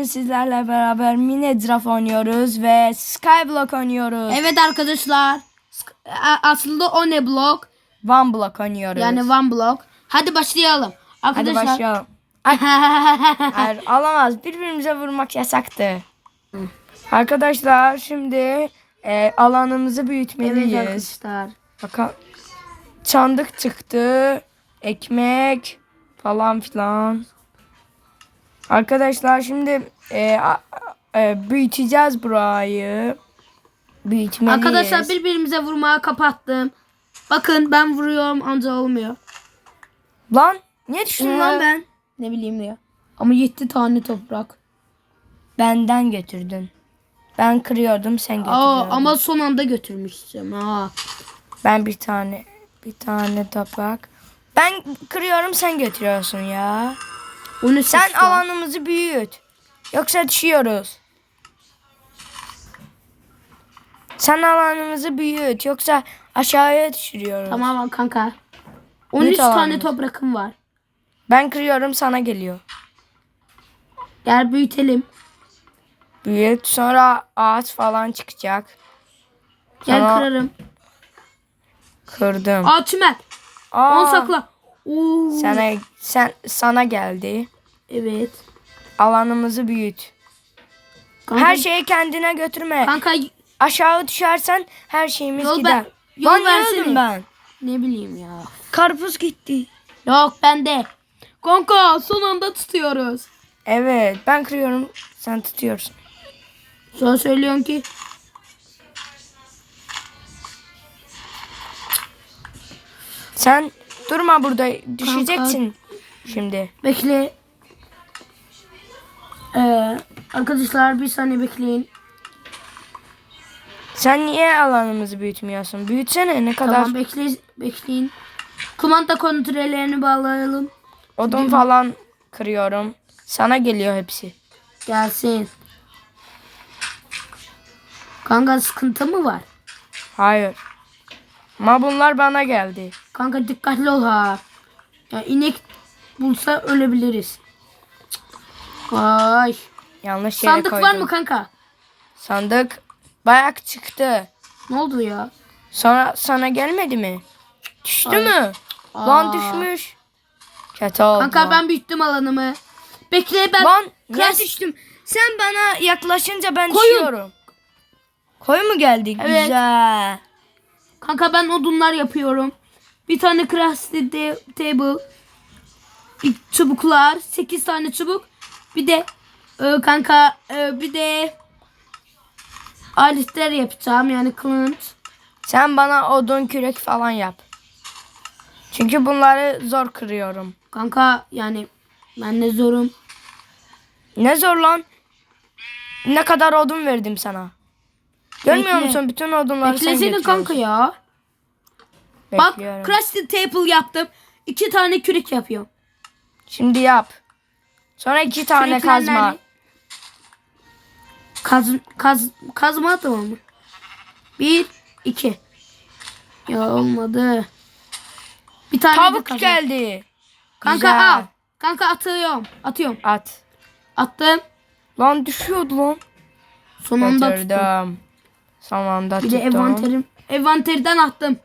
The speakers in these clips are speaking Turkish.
Sizlerle beraber mini draft oynuyoruz ve Skyblock oynuyoruz. Evet arkadaşlar. A- Aslında o ne blok? One Block oynuyoruz. Yani one blok. Hadi başlayalım. Hadi Arkadaşlar. başlayalım. Hayır alamaz. Birbirimize vurmak yasaktı. Arkadaşlar şimdi e, alanımızı evet büyütmeliyiz. arkadaşlar. Bakın çandık çıktı. Ekmek falan filan. Arkadaşlar şimdi e, a- e, büyüteceğiz burayı. Büyütmeliyiz. Arkadaşlar birbirimize vurmaya kapattım. Bakın ben vuruyorum anca olmuyor. Lan niye düştün lan ben? Ne bileyim ya. Ama 7 tane toprak. Benden götürdün. Ben kırıyordum sen götürüyordun. Aa, ama son anda götürmüştüm. Ha. Ben bir tane bir tane toprak. Ben kırıyorum sen götürüyorsun ya. Onu Sen seçtim. alanımızı büyüt. Yoksa düşüyoruz. Sen alanımızı büyüt. Yoksa aşağıya düşürüyoruz. Tamam kanka. 13 Büyüt tane alanımızı. toprakım var. Ben kırıyorum sana geliyor. Gel büyütelim. Büyüt. Sonra ağaç falan çıkacak. Gel Tamam. kırarım. Kırdım. Aa tümel. Aa, 10 sakla. Oo. Sana, sen, sana geldi. Evet. Alanımızı büyüt. Kanka, Her şeyi kendine götürme. Kanka Aşağı düşersen her şeyimiz Yol gider. ver- yol ne versene. ben? ne bileyim ya. Karpuz gitti. Yok bende. Kanka son anda tutuyoruz. Evet ben kırıyorum sen tutuyorsun. Sonra söylüyorsun ki Sen durma burada düşeceksin şimdi. bekle. Ee, arkadaşlar bir saniye bekleyin. Sen niye alanımızı büyütmüyorsun? Büyütsene ne kadar Tamam bekle, bekleyin. Kumanda kontrollerini bağlayalım. odun falan kırıyorum. Sana geliyor hepsi. Gelsin. Kanka sıkıntı mı var? Hayır. Ama bunlar bana geldi. Kanka dikkatli ol ha. Ya inek bulsa ölebiliriz. Ay. Yanlış yere Sandık koydum. var mı kanka? Sandık bayak çıktı. Ne oldu ya? Sonra sana gelmedi mi? Düştü Ay. mü? Aa. Lan düşmüş. Kötü oldu. Kanka ben büyüttüm alanımı. Bekle ben Lan Kras- düştüm? Sen bana yaklaşınca ben Koyun. düşüyorum. Koyun mu geldi? Evet. Güzel. kanka ben odunlar yapıyorum. Bir tane crafty table. İlk çubuklar. 8 tane çubuk. Bir de e, kanka e, bir de aletler yapacağım yani kılıç. Sen bana odun kürek falan yap. Çünkü bunları zor kırıyorum. Kanka yani ben ne zorum. Ne zor lan? Ne kadar odun verdim sana. Görmüyor Bekle. musun? Bütün odunları sen Beklesene getiriyorsun. kanka ya. Bak Bekliyorum. crafty table yaptım. İki tane kürek yapıyorum. Şimdi yap. Sonra iki tane Kürekler kazma. nerede? Kaz, kaz, kazma tamam mı? Bir, iki. Ya olmadı. Bir tane de Tavuk kazma. geldi. Kanka Güzel. al. Kanka atıyorum. Atıyorum. At. Attım. Lan düşüyordu lan. Son anda tuttum. Son anda Bir de tuttum. envanterim. Envanterden attım.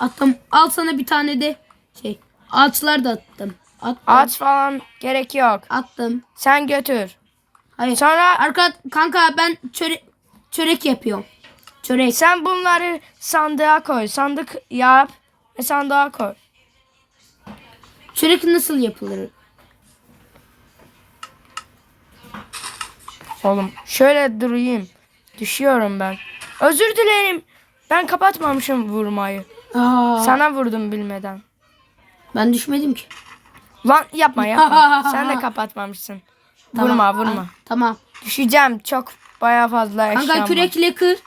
Attım. Al sana bir tane de şey. Ağaçlar da attım. Attım. Ağaç falan gerek yok. Attım. Sen götür. Hayır. Sonra Arka kanka ben çörek çörek yapıyorum. Çörek. sen bunları sandığa koy. Sandık yap ve sandığa koy. Çörek nasıl yapılır? Oğlum şöyle durayım. Düşüyorum ben. Özür dilerim. Ben kapatmamışım vurmayı. Aa, Sana vurdum bilmeden. ben düşmedim ki. Lan yapma yapma. Sen de kapatmamışsın. Vurma Tamam. vurma. Ah, tamam. Düşeceğim. Çok baya fazla eşyam Kanka kürekle kır.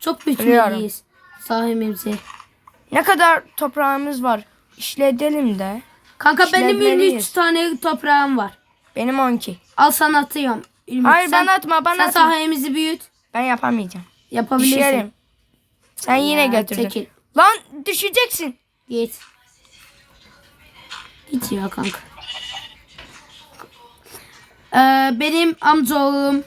Çok Kırıyorum. bütünleyiz. Sahibimize. Ne kadar toprağımız var. İşledelim de. Kanka benim İşletmeliyiz. 23 tane toprağım var. Benim 12. Al sana atıyorum. 23. Hayır sen, bana atma bana Sen atma. sahemizi büyüt. Ben yapamayacağım. Yapabilirsin. Düşerim. Sen yine Ya, götürdün. çekil. Lan düşeceksin. Git. Git ya kanka. Ee, benim amcaoğlum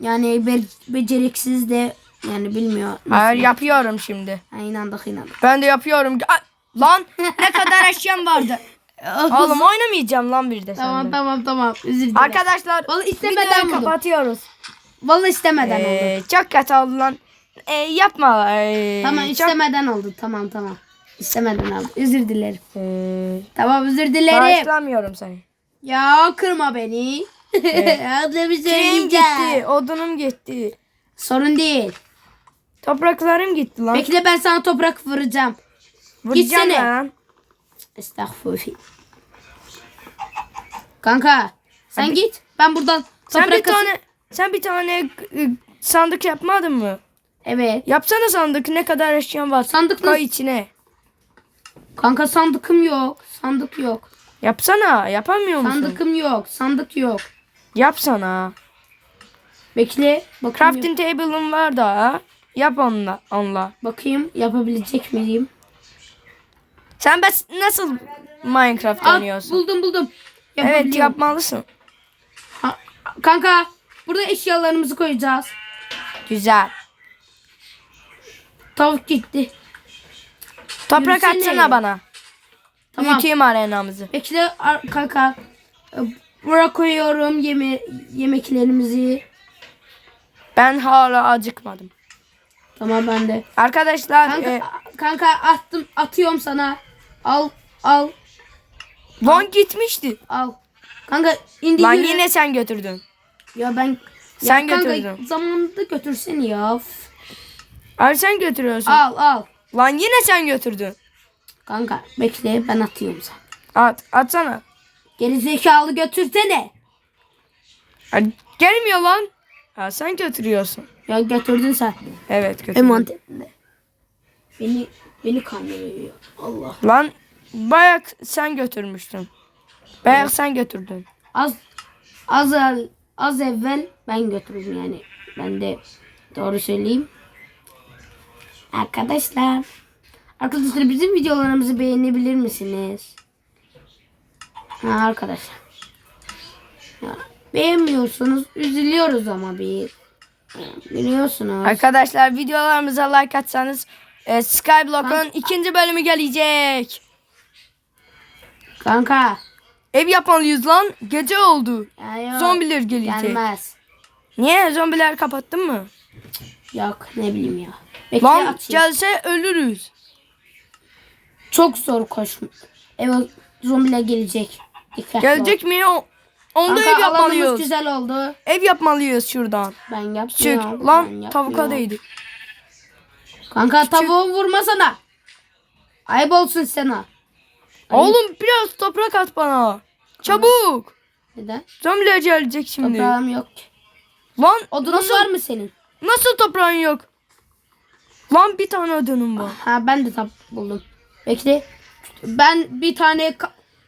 yani be- beceriksiz de yani bilmiyor. Hayır yapıyorum şimdi. Ha, inandık inandık. Ben de yapıyorum. Ay, lan ne kadar eşyam vardı. Oğlum oynamayacağım lan bir de Tamam sende. tamam tamam özür dilerim. Arkadaşlar Vallahi istemeden videoyu kapatıyoruz. Vallahi istemeden oldu. Ee, çok kötü oldu lan. Ee, yapma. Ee, Tamam çok- istemeden oldu. Tamam tamam. İstemeden oldu. Özür dilerim. Ee, Tamam özür dilerim. bağışlamıyorum seni. Ya kırma beni. Adımı Şeyim söyleyeceğim. gitti. Odunum gitti. Sorun değil. Topraklarım gitti lan. Bekle ben sana toprak vuracağım. Vuracağım gitsene. lan. Estağfurullah. Kanka sen git. Ben buradan Sen bir tane sen bir tane e, sandık yapmadın mı? Evet. Yapsana sandık ne kadar eşyan var. Sandık Koy nasıl- içine. Kanka sandıkım yok. Sandık yok. Yapsana. Yapamıyor musun? Sandıkım yok. Sandık yok. Yapsana. Bekle. Bakayım, Crafting table'ın var da. Yap onunla. onunla. bakayım yapabilecek miyim? Sen bes nasıl Minecraft Aa, oynuyorsun? buldum buldum. Evet Yapabiliyorum. yapmalısın. Ha, kanka burada eşyalarımızı koyacağız. Güzel. Tavuk gitti. Toprak Yürüsene. atsana bana. Tamam. Büyüteyim arenamızı. Bekle kanka. Buraya koyuyorum yeme yemeklerimizi. Ben hala acıkmadım. Tamam ben de. Arkadaşlar Kanka, e, kanka attım atıyorum sana. Al al Von gitmişti. al. Kanka indi Lan yine sen götürdün. Ya ben Sen ya kanka, götürdün. Zamanında götürsene ya. Abi sen götürüyorsun. Al al. Lan yine sen götürdün. Kanka bekle ben atıyorum sana. At, atsana. Geri zekalı götürsene. Ha, gelmiyor lan. Ha, sen götürüyorsun. Ya götürdün sen. Evet götürdüm. Emanetinde. Beni beni kandırıyor. Allah. Lan bayağı sen götürmüştün. Bayağı sen götürdün. Az az az evvel ben götürdüm yani. Ben de doğru söyleyeyim. Arkadaşlar. Arkadaşlar bizim videolarımızı beğenebilir misiniz? Ha arkadaşlar. Ya, beğenmiyorsunuz. Üzülüyoruz ama bir. Biliyorsunuz. Arkadaşlar videolarımıza like atsanız e, Skyblock'un ikinci bölümü gelecek. Kanka. Ev yapmalıyız lan. Gece oldu. Ya yok, Zombiler gelecek. Gelmez. Niye? Zombiler kapattın mı? Yok ne bileyim ya. Bekle Lan atayım. gelse ölürüz. Çok zor koşma. Evet zombiler gelecek. Dikkatli Gelecek mi? O- Onda Kanka ev yapmalıyız. güzel oldu. Ev yapmalıyız şuradan. Ben Çık. yapmıyorum. ben Lan yapmıyorum. tavuka değdi. Kanka tavuğu vurmasana. Ayıp olsun sana. Oğlum biraz toprak at bana. Çabuk. Neden? Zombiler gelecek şimdi. Toprağım yok. Lan Odunun nasıl, var mı senin? nasıl toprağın yok? Lan bir tane odunum var. Ha ben de tap buldum. Bekle. Ben bir tane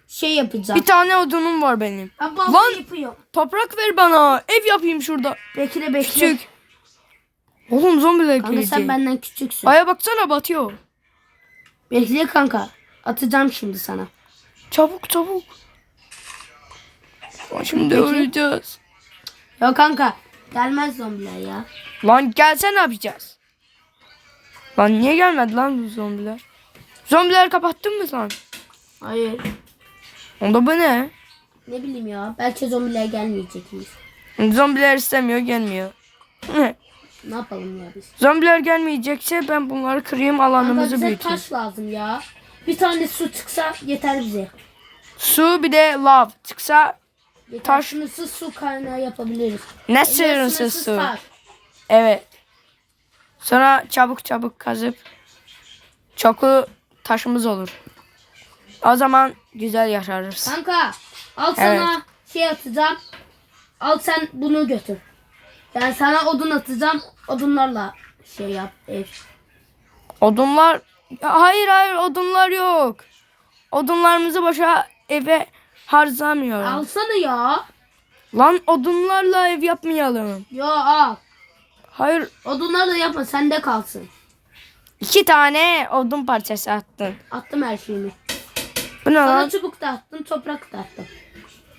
şey yapacağım. Bir tane odunum var benim. Ben balta Lan! yapıyorum. Toprak ver bana. Ev yapayım şurada. Bekle bekle. Küçük. Oğlum zombiler Kanka gelecek. sen benden küçüksün. Aya baksana batıyor. Bekle kanka. Atacağım şimdi sana. Çabuk çabuk. Şimdi Peki. öleceğiz. Ya kanka. Gelmez zombiler ya. Lan gelse ne yapacağız? Lan niye gelmedi lan bu zombiler? Zombiler kapattın mı sen? Hayır. Onda bu ne? Ne bileyim ya. Belki zombiler gelmeyecekmiş. Zombiler istemiyor gelmiyor. Ne yapalım ya biz? Zombiler gelmeyecekse ben bunları kırayım Kanka alanımızı bize büyüteyim. taş lazım ya. Bir tane su çıksa yeter bize. Su bir de lav çıksa Yeter. Taş. Sınırsız su kaynağı yapabiliriz. ne sınırsız su. taş. Evet. Sonra çabuk çabuk kazıp çoklu taşımız olur. O zaman güzel yaşarız. Kanka al sana Evet. şey atacağım. Al sen bunu götür. Ben sana odun atacağım. Odunlarla şey yap ev. Odunlar hayır hayır odunlar yok. Odunlarımızı boşa eve harcamıyorum. Alsana ya. Lan odunlarla ev yapmayalım. Yo al. Hayır Odunlarla yapma sende kalsın. iki tane odun parçası attın. Attım her şeyimi. Bu ne Sana lan? çubuk da attım, toprak da attım.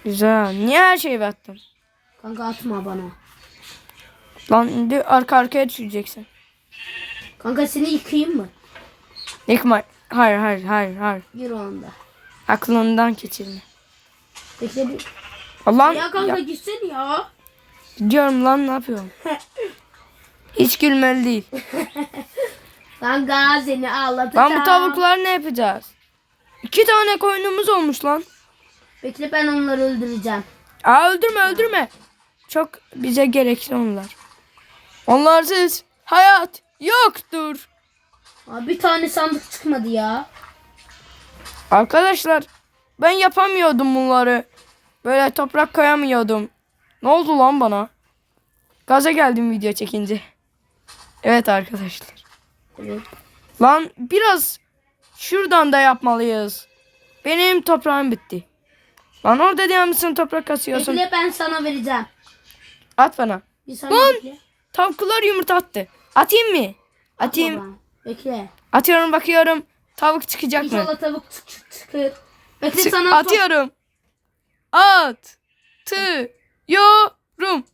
Güzel. Niye her şeyi attın? Kanka atma bana. Lan şimdi arka arkaya düşeceksin. Kanka seni yıkayayım mı? Yıkma. Hayır hayır hayır hayır. Yürü onda. Aklından geçirme. Bekle bir. Allah'ım Ya kanka ya, gitsene ya. gidiyorum lan ne yapıyorum? Hiç gülmeli değil. Kanka seni ağlatacağım. Lan bu tavuklar ne yapacağız? İki tane koyunumuz olmuş lan. Bekle ben onları öldüreceğim. Aa öldürme öldürme. Çok bize gerekli onlar. Onlarsız hayat yoktur. Aa, bir tane sandık çıkmadı ya. Arkadaşlar ben yapamıyordum bunları. Böyle toprak koyamıyordum. Ne oldu lan bana? Gaza geldim video çekince. Evet arkadaşlar. Evet. Lan biraz şuradan da yapmalıyız. Benim toprağım bitti. Lan orada diyor musun toprak kasıyorsun? Bekle ben sana vereceğim. At bana. Bir saniye Lan! bekle. Tavuklar yumurta attı. Atayım mı? Atayım. Baba, Bekle. Atıyorum bakıyorum. Tavuk çıkacak mı? İnşallah tavuk çık çık çıkır. Bekle Çık- sana atıyorum. At. Tı. Yorum.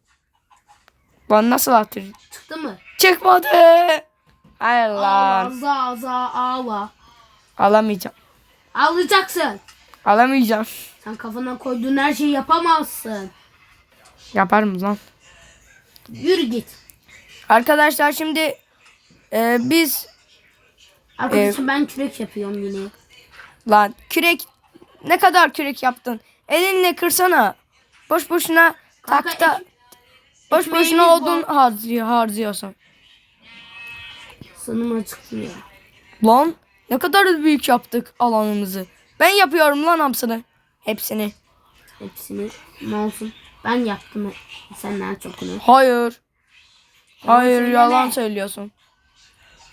Bana nasıl atır? çıktı mı? Çıkmadı. Hayır lan. Za za ava. Alamayacağım. Alacaksın. Alamayacağım. Sen kafana koyduğun her şeyi yapamazsın. Yaparım lan. Yürü git. Arkadaşlar şimdi e, biz Arkadaşım ben kürek yapıyorum yine. lan kürek ne kadar kürek yaptın? Elinle kırsana. Boş boşuna Kanka, takta boş boşuna odun harcıyor, harcıyorsun. Sanım açıklıyor. Lan ne kadar büyük yaptık alanımızı. Ben yapıyorum lan hepsini. Hepsini. Hepsini ne olsun. Ben yaptım senden çokunu. Hayır. Hayır söyleme. yalan söylüyorsun.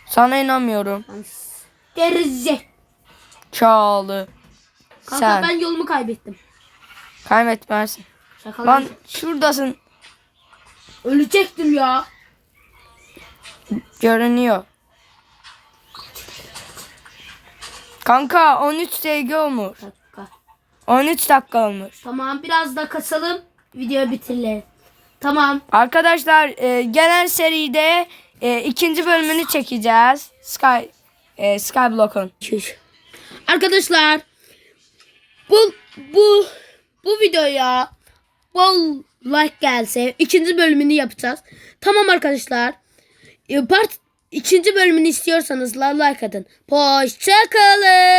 Sana inanmıyorum. Gerze. Çağlı. Kanka Sen ben yolumu kaybettim. kaybetmezsin. Şakalar. Lan şuradasın. Ölecektim ya. Görünüyor. Kanka 13 SG olmuş. Dakika. 13 dakika olmuş. Tamam biraz da kasalım. Video bitirelim. Tamam. Arkadaşlar e, gelen seride e, ikinci bölümünü çekeceğiz. Sky e, Skyblock'un. Arkadaşlar bu bu bu videoya bol like gelse ikinci bölümünü yapacağız. Tamam arkadaşlar. E, Part ikinci bölümünü istiyorsanız like atın. Hoşçakalın.